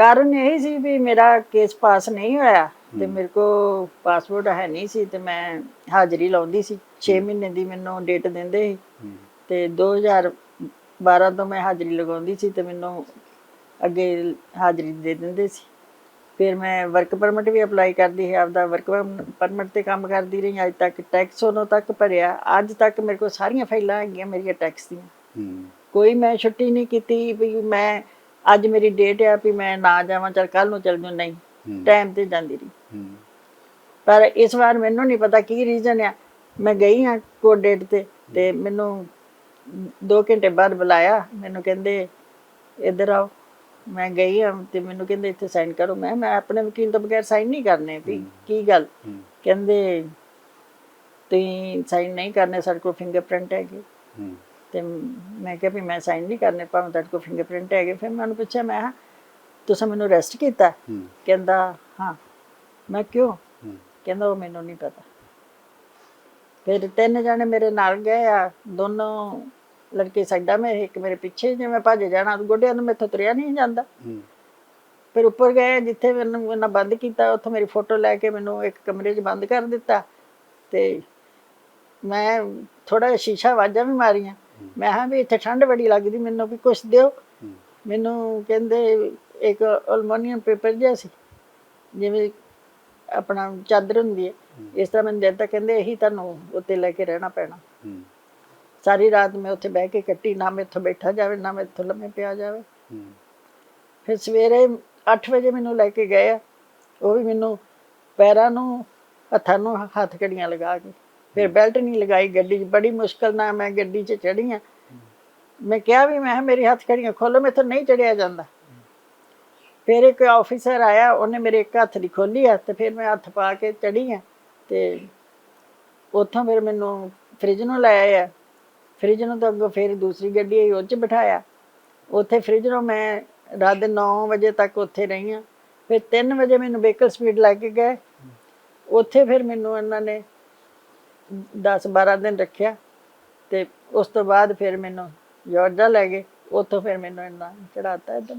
ਕਾਰਨ ਇਹ ਸੀ ਵੀ ਮੇਰਾ ਕੇਸ ਪਾਸ ਨਹੀਂ ਹੋਇਆ ਤੇ ਮੇਰੇ ਕੋ ਪਾਸਪੋਰਟ ਹੈ ਨਹੀਂ ਸੀ ਤੇ ਮੈਂ ਹਾਜ਼ਰੀ ਲਾਉਂਦੀ ਸੀ। 6 ਮਹੀਨੇ ਦੀ ਮੈਨੂੰ ਡੇਟ ਦਿੰਦੇ ਸੀ। ਤੇ 2012 ਤੋਂ ਮੈਂ ਹਾਜ਼ਰੀ ਲਗਾਉਂਦੀ ਸੀ ਤੇ ਮੈਨੂੰ ਅੱਗੇ ਹਾਜ਼ਰੀ ਦੇ ਦਿੰਦੇ ਸੀ। ਫਿਰ ਮੈਂ ਵਰਕ ਪਰਮਿਟ ਵੀ ਅਪਲਾਈ ਕਰਦੀ ਹੈ ਆਪਦਾ ਵਰਕ ਪਰਮਿਟ ਤੇ ਕੰਮ ਕਰਦੀ ਰਹੀ। ਅੱਜ ਤੱਕ ਟੈਕਸ ਉਦੋਂ ਤੱਕ ਭਰਿਆ ਅੱਜ ਤੱਕ ਮੇਰੇ ਕੋਲ ਸਾਰੀਆਂ ਫਾਈਲਾਂ ਹੈਗੀਆਂ ਮੇਰੀਆਂ ਟੈਕਸ ਦੀਆਂ। ਕੋਈ ਮੈਂ ਛੁੱਟੀ ਨਹੀਂ ਕੀਤੀ ਵੀ ਮੈਂ ਅੱਜ ਮੇਰੀ ਡੇਟ ਆ ਵੀ ਮੈਂ ਨਾ ਜਾਵਾਂ ਚਲ ਕੱਲ ਨੂੰ ਚਲ ਜੂ ਨਹੀਂ। ਟਾਈਮ ਤੇ ਜਾਂਦੀ ਰਹੀ। ਪਰ ਇਸ ਵਾਰ ਮੈਨੂੰ ਨਹੀਂ ਪਤਾ ਕੀ ਰੀਜ਼ਨ ਆ। ਮੈਂ ਗਈ ਹਾਂ ਕੋਡ ਡੇਟ ਤੇ ਤੇ ਮੈਨੂੰ 2 ਘੰਟੇ ਬਾਅਦ ਬੁਲਾਇਆ। ਮੈਨੂੰ ਕਹਿੰਦੇ ਇੱਧਰ ਆਓ। ਮੈਂ ਗਈ ਹਾਂ ਤੇ ਮੈਨੂੰ ਕਹਿੰਦੇ ਇੱਥੇ ਸਾਈਨ ਕਰੋ। ਮੈਂ ਮੈਂ ਆਪਣੇ ਵਕੀਲ ਤੋਂ ਬਗੈਰ ਸਾਈਨ ਨਹੀਂ ਕਰਨੇ ਵੀ ਕੀ ਗੱਲ? ਕਹਿੰਦੇ ਤੁਸੀਂ ਸਾਈਨ ਨਹੀਂ ਕਰਨੇ ਸਾਡੇ ਕੋਲ ਫਿੰਗਰਪ੍ਰਿੰਟ ਹੈਗੇ। ਹੂੰ। ਤੇ ਮੈਂ ਕਿਹਾ ਵੀ ਮੈਂ ਸਾਈਨ ਨਹੀਂ ਕਰਨੇ ਭਾਵੇਂ ਤੁਹਾਡੇ ਕੋਲ ਫਿੰਗਰਪ੍ਰਿੰਟ ਹੈਗੇ। ਫਿਰ ਮੈਂ ਉਹਨੂੰ ਪੁੱਛਿਆ ਮੈਂ ਕਿਹਾ, ਤੁਸੀਂ ਮੈਨੂੰ ਅਰੈਸਟ ਕੀਤਾ? ਹੂੰ। ਕਹਿੰਦਾ ਹਾਂ। ਮੈਂ ਕਿਉਂ? ਹੂੰ। ਕਹਿੰਦਾ ਉਹ ਮੈਨੂੰ ਨਹੀਂ ਪਤਾ। ਫਿਰ ਤਿੰਨ ਜਣੇ ਮੇਰੇ ਨਾਲ ਗਏ ਆ। ਦੋਨੋਂ ਲੜਕੇ ਸਾਈਡਾਂ ਮੇ ਇੱਕ ਮੇਰੇ ਪਿੱਛੇ ਜਿਵੇਂ ਭੱਜ ਜਾਣਾ ਗੋਡਿਆਂ ਨੂੰ ਮੈਥੋਂ ਤੁਰਿਆ ਨਹੀਂ ਜਾਂਦਾ। ਹੂੰ। ਫਿਰ ਉੱਪਰ ਗਏ ਜਿੱਥੇ ਮੈਨੂੰ ਉਹਨਾਂ ਬੰਦ ਕੀਤਾ ਉੱਥੋਂ ਮੇਰੀ ਫੋਟੋ ਲੈ ਕੇ ਮੈਨੂੰ ਇੱਕ ਕਮਰੇ 'ਚ ਬੰਦ ਕਰ ਦਿੱਤਾ। ਤੇ ਮੈਂ ਥੋੜਾ ਸ਼ੀਸ਼ਾ ਵਾਜਾਂ ਵੀ ਮਾਰੀਆਂ। ਮੈਂ ਹਾਂ ਵੀ ਇੱਥੇ ਠੰਡ ਬੜੀ ਲੱਗਦੀ ਮੈਨੂੰ ਵੀ ਕੁਛ ਦਿਓ। ਮੈਨੂੰ ਕਹਿੰਦੇ ਇੱਕ ਅਲਮੋਨੀਅਮ ਪੇਪਰ ਜਿਹਾ ਸੀ ਜਿਵੇਂ ਆਪਣਾ ਚਾਦਰ ਹੁੰਦੀ ਹੈ। ਇਸ ਤਰ੍ਹਾਂ ਮੈਨੂੰ ਦਿੱਤਾ ਕਹਿੰਦੇ ਇਹੀ ਤੁਹਾਨੂੰ ਉੱਤੇ ਲੈ ਕੇ ਰਹਿਣਾ ਪੈਣਾ। ਸਾਰੀ ਰਾਤ ਮੈਂ ਉੱਥੇ ਬਹਿ ਕੇ ਕੱਟੀ ਨਾ ਮੈਥੋਂ ਬੈਠਾ ਜਾਵੇ ਨਾ ਮੈਥੋਂ ਲੰਮੇ ਪਿਆ ਜਾਵੇ। ਫਿਰ ਸਵੇਰੇ 8 ਵਜੇ ਮੈਨੂੰ ਲੈ ਕੇ ਗਏ ਆ। ਉਹ ਵੀ ਮੈਨੂੰ ਪੈਰਾਂ ਨੂੰ ਹੱਥਾਂ ਨੂੰ ਹੱਥ ਕੜੀਆਂ ਲਗਾ ਕੇ। ਫਿਰ ਬੈਲਟ ਨਹੀਂ ਲਗਾਈ ਗੱਡੀ 'ਚ। ਬੜੀ ਮੁਸ਼ਕਲ ਨਾਲ ਮੈਂ ਗੱਡੀ 'ਚ ਚੜੀ ਆ। ਮੈਂ ਕਿਹਾ ਵੀ, ਮੈਂ ਕਿਹਾ ਮੇਰੀ ਹੱਥ ਕੜੀਆਂ ਖੋਲੋ, ਮੈਥੋਂ ਨਹੀਂ ਚੜਿਆ ਜਾਂਦਾ। ਫਿਰ ਇੱਕ ਆਫੀਸਰ ਆਇਆ, ਉਹਨੇ ਮੇਰੇ ਇੱਕ ਹੱਥ ਦੀ ਖੋਲੀ ਆ ਤੇ ਫਿਰ ਮੈਂ ਹੱਥ ਪਾ ਕੇ ਚੜੀ ਆ ਤੇ ਉੱਥੋਂ ਫਿਰ ਮੈਨੂੰ ਫ੍ਰਿਜ ਨੂੰ ਲੈ ਆਇਆ। ਆ ਫ੍ਰਿਜ ਨੂੰ ਤਾਂ ਅੱਗੋਂ ਫਿਰ ਦੂਸਰੀ ਗੱਡੀ ਆਈ, ਉਹ 'ਚ ਬਿਠਾਇਆ। ਉੱਥੇ ਫ੍ਰਿਜ ਨੂੰ ਮੈਂ ਰਾਤ ਦੇ 9 ਵਜੇ ਤੱਕ ਉੱਥੇ ਰਹੀ ਹਾਂ ਫਿਰ 3 ਵਜੇ ਮੈਨੂੰ ਵਹੀਕਲ ਸਪੀਡ ਲੈ ਕੇ ਗਏ। ਉੱਥੇ ਫਿਰ ਮੈਨੂੰ ਇਹਨਾਂ ਨੇ 10 12 ਦਿਨ ਰੱਖਿਆ ਤੇ ਉਸ ਤੋਂ ਬਾਅਦ ਫਿਰ ਮੈਨੂੰ ਜਾਰਜਾ ਲੈ ਗਏ, ਉੱਥੋਂ ਫਿਰ ਮੈਨੂੰ ਇਹਨਾਂ ਚੜਾਤਾ ਇਦਾਂ